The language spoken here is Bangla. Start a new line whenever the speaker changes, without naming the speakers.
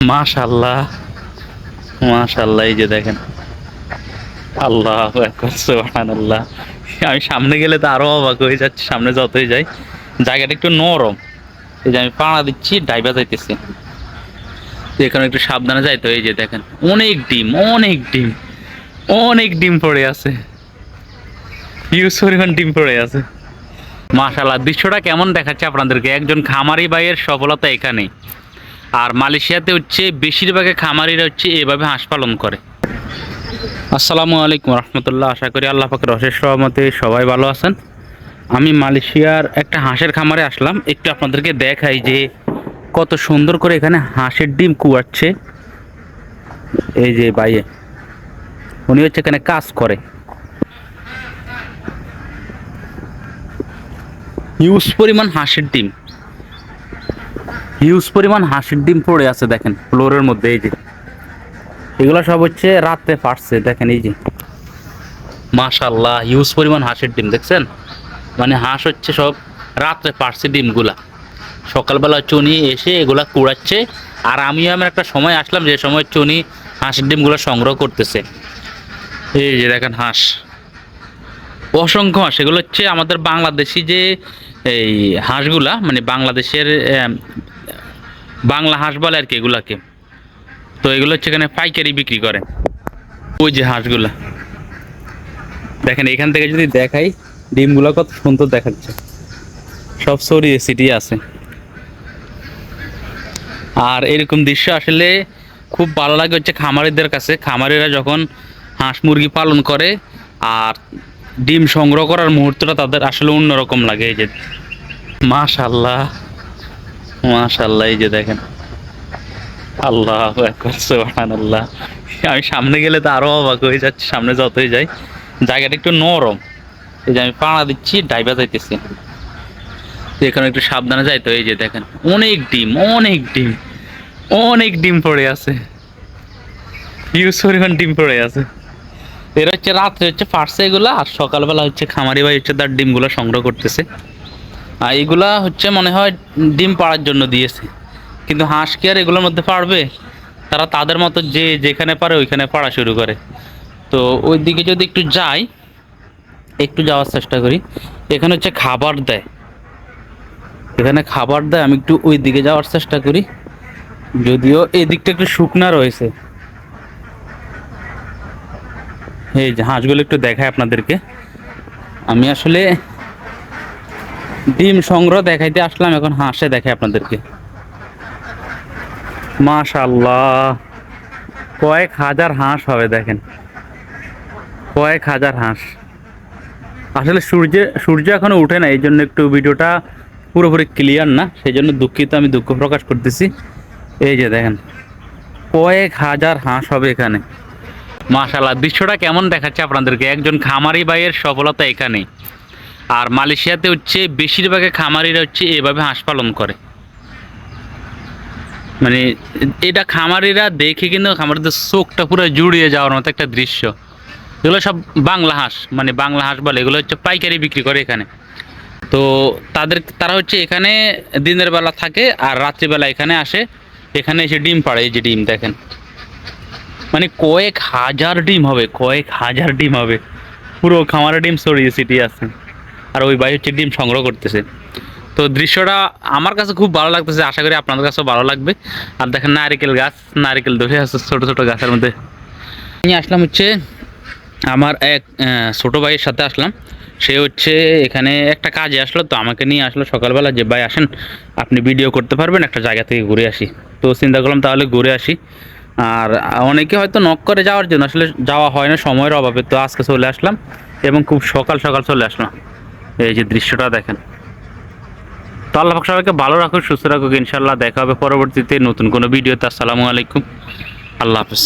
মাশাল্লাহ মাশাল্লাহ এই যে দেখেন। আল্লাহ আল্লাহ আমি সামনে গেলে তো আরও অবাক হয়ে যাচ্ছে, সামনে যতই যাই। জায়গাটা একটু নরম। এই যে আমি পাড়া দিচ্ছি, ডাইবা যাইতেছি। এখানে একটু সাবধানে যাইতে এই যে দেখেন। অনেক ডিম অনেক ডিম। অনেক ডিম পড়ে আছে। ইউজ পরিমাণ ডিম পড়ে আছে। মাশাল্লাহ দৃশ্যটা কেমন দেখাচ্ছে আপনাদেরকে? একজন খামারি ভাইয়ের সফলতা এখানে আর মালয়েশিয়াতে হচ্ছে বেশিরভাগে খামারিরা হচ্ছে এভাবে হাঁস পালন করে। আসসালামু আলাইকুম রহমতুল্লাহ, আশা করি আল্লাহ পাকের অশেষ সহমতে সবাই ভালো আছেন। আমি মালয়েশিয়ার একটা হাঁসের খামারে আসলাম, একটু আপনাদেরকে দেখাই যে কত সুন্দর করে এখানে হাঁসের ডিম কুয়াচ্ছে। এই যে বাইয়ে উনি হচ্ছে এখানে কাজ করে। হিউজ পরিমাণ হাঁসের ডিম। হিউজ পরিমাণ হাঁসের ডিম পড়ে আছে দেখেন ফ্লোরের মধ্যে এই যে। এগুলো সব হচ্ছে রাতে পারছে, দেখেন এই যে। মাশাল্লাহ হিউজ পরিমাণ হাঁসের ডিম, দেখছেন? মানে হাঁস হচ্ছে সব রাত্রে পারছে ডিমগুলা। সকালবেলা উনি এসে এগুলা কুড়াচ্ছে, আর আমিও আমার একটা সময় আসলাম যে সময় উনি হাঁসের ডিমগুলো সংগ্রহ করতেছে। এই যে দেখেন হাঁস। অসংখ্য হাঁস, এগুলো হচ্ছে আমাদের বাংলাদেশি যে এই হাঁসগুলা মানে বাংলাদেশের বাংলা হাঁস বলে আর কি এগুলাকে। তো এগুলো হচ্ছে এখানে পাইকারি বিক্রি করে। ওই যে হাঁসগুলা। দেখেন, এখান থেকে যদি দেখাই, ডিমগুলো কত সুন্দর দেখাচ্ছে। সব সরিয়ে সিটিয়ে আছে। আর এরকম দৃশ্য আসলে খুব ভালো লাগে হচ্ছে খামারিদের কাছে। খামারিরা যখন হাঁস মুরগি পালন করে আর ডিম সংগ্রহ করার মুহূর্তটা তাদের আসলে অন্যরকম লাগে এই যে। মাশাল্লাহ মাশাল্লাহ এই যে দেখেন। আল্লাহ আল্লাহ আমি সামনে গেলে তো আরও অবাক হয়ে যাচ্ছে, সামনে যতই যাই। জায়গাটা একটু নরম। এই যে আমি পাড়া দিচ্ছি, ডাইবা যাইতেছি। এখানে একটু সাবধানে যাইতে এই যে দেখেন, অনেক ডিম অনেক ডিম অনেক ডিম পড়ে আছে। ইউজ পরিমাণ ডিম পড়ে আছে। এরা হচ্ছে রাত্রে হচ্ছে ফাটছে এগুলা, আর সকালবেলা হচ্ছে খামারি ভাই হচ্ছে তার ডিমগুলো সংগ্রহ করতেছে। আর এগুলা হচ্ছে মনে হয় ডিম পাড়ার জন্য দিয়েছে। কিন্তু হাঁস কি আর এগুলোর মধ্যে পারবে তারা তাদের মতো যে যেখানে পারে ওইখানে পাড়া শুরু করে। তো ওই দিকে যদি একটু যাই, একটু যাওয়ার চেষ্টা করি। এখানে হচ্ছে খাবার দেয়। এখানে খাবার দেয়, আমি একটু ওই দিকে যাওয়ার চেষ্টা করি। যদিও এই দিকটা একটু শুকনা রয়েছে। এই যে হাঁসগুলো একটু দেখায় আপনাদেরকে। আমি আসলে ডিম সংগ্রহ দেখাইতে আসলাম, এখন হাঁসে দেখায় আপনাদেরকে। মাশাল্লাহ কয়েক হাজার হাঁস হবে দেখেন। কয়েক হাজার হাঁস। আসলে সূর্যে, সূর্য এখনও উঠে না, এই জন্য একটু ভিডিওটা পুরোপুরি ক্লিয়ার না, সেই জন্য দুঃখিত, আমি দুঃখ প্রকাশ করতেছি। এই যে দেখেন, কয়েক হাজার হাঁস হবে এখানে। মাশাল্লাহ দৃশ্যটা কেমন দেখাচ্ছে আপনাদেরকে? একজন খামারি ভাইয়ের সফলতা এখানে। আর মালয়েশিয়াতে হচ্ছে বেশিরভাগে খামারিরা হচ্ছে এভাবে হাঁস পালন করে। মানে এটা খামারিরা দেখে কিন্তু খামারিদের চোখটা পুরো জুড়িয়ে যাওয়ার মতো একটা দৃশ্য। এগুলো সব বাংলা হাঁস মানে বাংলা হাঁস বলে, এগুলো হচ্ছে পাইকারি বিক্রি করে এখানে। তো তাদের, তারা হচ্ছে এখানে দিনের বেলা থাকে আর রাত্রিবেলা এখানে আসে। এখানে এসে ডিম পাড়ে, এই যে ডিম দেখেন। মানে কয়েক হাজার ডিম হবে, কয়েক হাজার ডিম হবে। পুরো খামারে ডিম ছড়িয়ে সিটি আছে। আর ওই ভাই হচ্ছে ডিম সংগ্রহ করতেছে। তো দৃশ্যটা আমার কাছে খুব ভালো লাগতেছে, আশা করি আপনাদের কাছেও ভালো লাগবে। আর দেখেন নারিকেল গাছ, নারিকেল ধরে আছে ছোট ছোট গাছের মধ্যে। আমি আসলাম হচ্ছে আমার এক ছোট ভাইয়ের সাথে আসলাম। সে হচ্ছে এখানে একটা কাজে আসলো, তো আমাকে নিয়ে আসলো সকালবেলা যে, ভাই, আসেন, আপনি ভিডিও করতে পারবেন, একটা জায়গা থেকে ঘুরে আসি। তো চিন্তা করলাম তাহলে ঘুরে আসি। আর অনেকে হয়তো নক করে যাওয়ার জন্য, আসলে যাওয়া হয় না, সময়ের অভাবে। তো আজকে চলে আসলাম এবং খুব সকাল সকাল চলে আসলাম। এই যে দৃশ্যটা দেখেন। তো আল্লাহ সবাইকে ভালো রাখুক, সুস্থ রাখুক ইনশাল্লাহ দেখা হবে পরবর্তীতে নতুন কোনো ভিডিওতে। আসসালামু আলাইকুম। আল্লাহ হাফিজ।